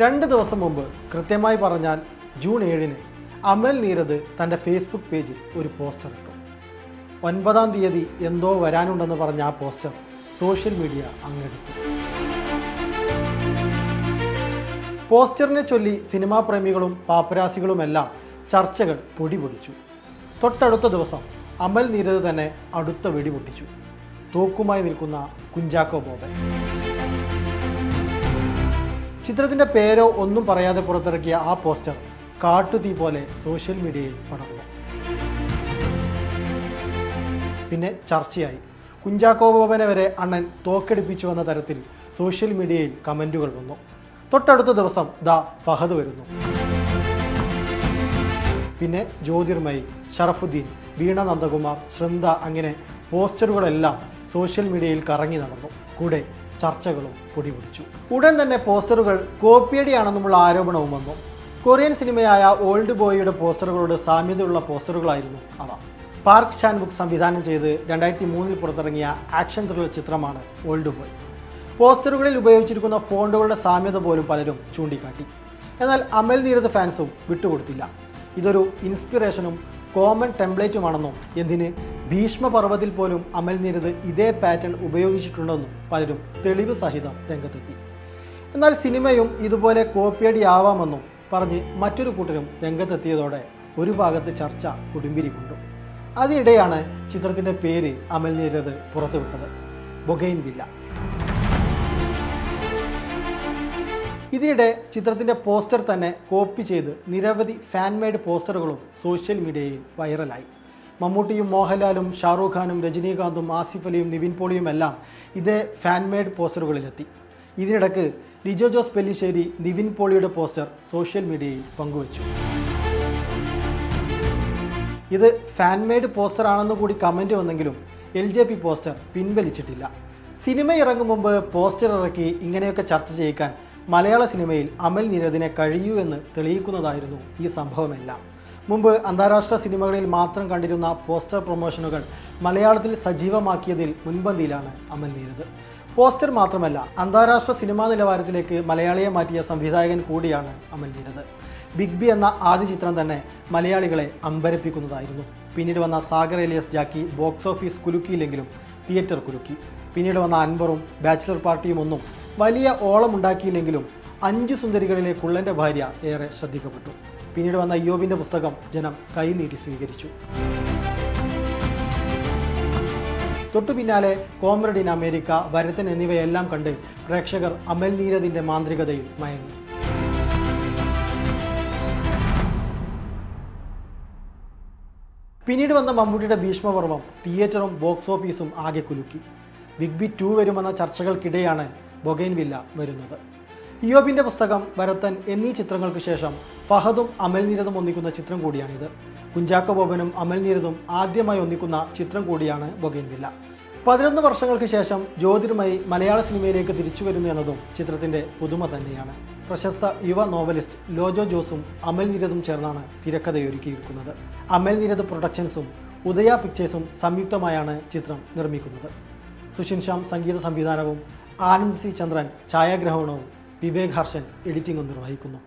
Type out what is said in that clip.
രണ്ട് ദിവസം മുമ്പ് കൃത്യമായി പറഞ്ഞാൽ ജൂൺ ഏഴിന് അമൽ നീരദ് തന്റെ ഫേസ്ബുക്ക് പേജിൽ ഒരു പോസ്റ്റർ ഇട്ടു. ഒൻപതാം തീയതി എന്തോ വരാനുണ്ടെന്ന് പറഞ്ഞ ആ പോസ്റ്റർ സോഷ്യൽ മീഡിയ അങ്ങെടുത്തു. പോസ്റ്ററിനെ ചൊല്ലി സിനിമാ പ്രേമികളും പാപ്പരാസികളുമെല്ലാം ചർച്ചകൾ പൊടിപൊടിച്ചു. തൊട്ടടുത്ത ദിവസം അമൽ നീരദ് തന്നെ അടുത്ത വെടി പൊട്ടിച്ചു. തോക്കുമായി നിൽക്കുന്ന കുഞ്ചാക്കോ ബോബൻ. ചിത്രത്തിന്റെ പേരോ ഒന്നും പറയാതെ പുറത്തിറക്കിയ ആ പോസ്റ്റർ കാട്ടുതീ പോലെ സോഷ്യൽ മീഡിയയിൽ പടർന്നു. പിന്നെ ചർച്ചയായി. കുഞ്ചാക്കോ ബോബനെ വരെ അണ്ണൻ തോക്കെടുപ്പിച്ചു വന്ന തരത്തിൽ സോഷ്യൽ മീഡിയയിൽ കമന്റുകൾ വന്നു. തൊട്ടടുത്ത ദിവസം ദ ഫഹദ് വരുന്നു. പിന്നെ ജ്യോതിർമയി ഷറഫുദ്ദീൻ വീണ നന്ദകുമാർ ശൃന്ദ അങ്ങനെ പോസ്റ്ററുകളെല്ലാം സോഷ്യൽ മീഡിയയിൽ കറങ്ങി നടന്നു. കൂടെ ചർച്ചകളും പൊടിപിടിച്ചു. ഉടൻ തന്നെ പോസ്റ്ററുകൾ കോപ്പിയടിയാണെന്നുമുള്ള ആരോപണവും വന്നു. കൊറിയൻ സിനിമയായ ഓൾഡ് ബോയിയുടെ പോസ്റ്ററുകളോട് സാമ്യതയുള്ള പോസ്റ്ററുകളായിരുന്നു അവ. പാർക്ക് ഷാൻബുക്ക് സംവിധാനം ചെയ്ത് രണ്ടായിരത്തി മൂന്നിൽ പുറത്തിറങ്ങിയ ആക്ഷൻ ത്രില്ലർ ചിത്രമാണ് ഓൾഡ് ബോയ്. പോസ്റ്ററുകളിൽ ഉപയോഗിച്ചിരിക്കുന്ന ഫോണ്ടുകളുടെ സാമ്യത പോലും പലരും ചൂണ്ടിക്കാട്ടി. എന്നാൽ അമൽ നീരത് ഫാൻസും വിട്ടുകൊടുത്തില്ല. ഇതൊരു ഇൻസ്പിറേഷനും കോമൺ ടെംപ്ലേറ്റുമാണെന്നും എന്തിന് ഭീഷ്മപർവത്തിൽ പോലും അമൽ നിരത് ഇതേ പാറ്റേൺ ഉപയോഗിച്ചിട്ടുണ്ടെന്നും പലരും തെളിവ് സഹിതം രംഗത്തെത്തി. എന്നാൽ സിനിമയും ഇതുപോലെ കോപ്പിയടിയാവാമെന്നും പറഞ്ഞ് മറ്റൊരു കൂട്ടരും രംഗത്തെത്തിയതോടെ ഒരു ഭാഗത്ത് ചർച്ച കുടുംബിരി കൊണ്ടു അതിനിടെയാണ് ചിത്രത്തിന്റെ പേര് അമൽ നിരത് പുറത്തുവിട്ടത്. Bougainvillea. ഇതിനിടെ ചിത്രത്തിന്റെ പോസ്റ്റർ തന്നെ കോപ്പി ചെയ്ത് നിരവധി ഫാൻമെയ്ഡ് പോസ്റ്ററുകളും സോഷ്യൽ മീഡിയയിൽ വൈറലായി മമ്മൂട്ടിയും മോഹൻലാലും ഷാറൂഖ് ഖാനും രജനീകാന്തും ആസിഫ് അലിയും നിവിൻ പോളിയും എല്ലാം ഇതേ ഫാൻ മെയ്ഡ് പോസ്റ്ററുകളിലെത്തി. ഇതിനിടക്ക് ലിജോ ജോസ് പെല്ലിശ്ശേരി നിവിൻ പോളിയുടെ പോസ്റ്റർ സോഷ്യൽ മീഡിയയിൽ പങ്കുവച്ചു. ഇത് ഫാൻ മെയ്ഡ് പോസ്റ്റർ ആണെന്ന് കൂടി കമന്റ് വന്നെങ്കിലും എൽ ജെ പി പോസ്റ്റർ പിൻവലിച്ചിട്ടില്ല. സിനിമ ഇറങ്ങും മുമ്പ് പോസ്റ്റർ ഇറക്കി ഇങ്ങനെയൊക്കെ ചർച്ച ചെയ്യിക്കാൻ മലയാള സിനിമയിൽ അമൽ നിരതിനെ കഴിയൂ എന്ന് തെളിയിക്കുന്നതായിരുന്നു ഈ സംഭവമെല്ലാം. മുമ്പ് അന്താരാഷ്ട്ര സിനിമകളിൽ മാത്രം കണ്ടിരുന്ന പോസ്റ്റർ പ്രൊമോഷനുകൾ മലയാളത്തിൽ സജീവമാക്കിയതിൽ മുൻപന്തിയിലാണ് അമൽ നീരത്. പോസ്റ്റർ മാത്രമല്ല അന്താരാഷ്ട്ര സിനിമാ നിലവാരത്തിലേക്ക് മലയാളിയെ മാറ്റിയ സംവിധായകൻ കൂടിയാണ് അമൽ നീരത്. ബിഗ് ബി എന്ന ആദ്യ ചിത്രം തന്നെ മലയാളികളെ അമ്പരപ്പിക്കുന്നതായിരുന്നു. പിന്നീട് വന്ന Sagar alias Jacky box office കുലുക്കിയില്ലെങ്കിലും theatre കുലുക്കി. പിന്നീട് വന്ന അൻവറും ബാച്ചിലർ പാർട്ടിയും ഒന്നും വലിയ ഓളമുണ്ടാക്കിയില്ലെങ്കിലും അഞ്ച് സുന്ദരികളിലെ കുള്ളന്റെ ഭാര്യ ഏറെ ശ്രദ്ധിക്കപ്പെട്ടു. പിന്നീട് വന്ന അയ്യോബിന്റെ പുസ്തകം ജനം കൈനീട്ടി സ്വീകരിച്ചു. തൊട്ടു പിന്നാലെ കോമ്രഡിൻ അമേരിക്ക ഭരതൻ എന്നിവയെല്ലാം കണ്ട് പ്രേക്ഷകർ അമൽ നീരദിന്റെ മാന്ത്രികതയിൽ മയങ്ങി. പിന്നീട് വന്ന മമ്മൂട്ടിയുടെ ഭീഷ്മപർവം തിയേറ്ററും ബോക്സ് ഓഫീസും ആകെ കുലുക്കി. ബിഗ് ബി ടു വരുമെന്ന ചർച്ചകൾക്കിടെയാണ് ബൊഗൈൻവില്ല വരുന്നത്. ഇയോബിന്റെ പുസ്തകം ഭരതൻ എന്നീ ചിത്രങ്ങൾക്ക് ശേഷം ഫഹദും അമൽ നീരതും ഒന്നിക്കുന്ന ചിത്രം കൂടിയാണിത്. കുഞ്ചാക്കോ ബോബനും അമൽ നീരതും ആദ്യമായി ഒന്നിക്കുന്ന ചിത്രം കൂടിയാണ് ബൊഗൈൻവില്ല പതിനൊന്ന് വർഷങ്ങൾക്ക് ശേഷം ജ്യോതിർമയി മലയാള സിനിമയിലേക്ക് തിരിച്ചു വരുന്നു എന്നതും ചിത്രത്തിന്റെ പുതുമ തന്നെയാണ്. പ്രശസ്ത യുവ നോവലിസ്റ്റ് ലോജോ ജോസും അമൽ നീരതും ചേർന്നാണ് തിരക്കഥയൊരുക്കിയിരിക്കുന്നത്. അമൽ നീരത് പ്രൊഡക്ഷൻസും ഉദയ പിക്ചേഴ്സും സംയുക്തമായാണ് ചിത്രം നിർമ്മിക്കുന്നത്. സുഷിൻ ശ്യാം സംഗീത സംവിധാനവും ആനന്ദ് സി ചന്ദ്രൻ ഛായാഗ്രഹണവും വിവേക് ഹർഷൻ എഡിറ്റിംഗും നിർവഹിക്കുന്നു.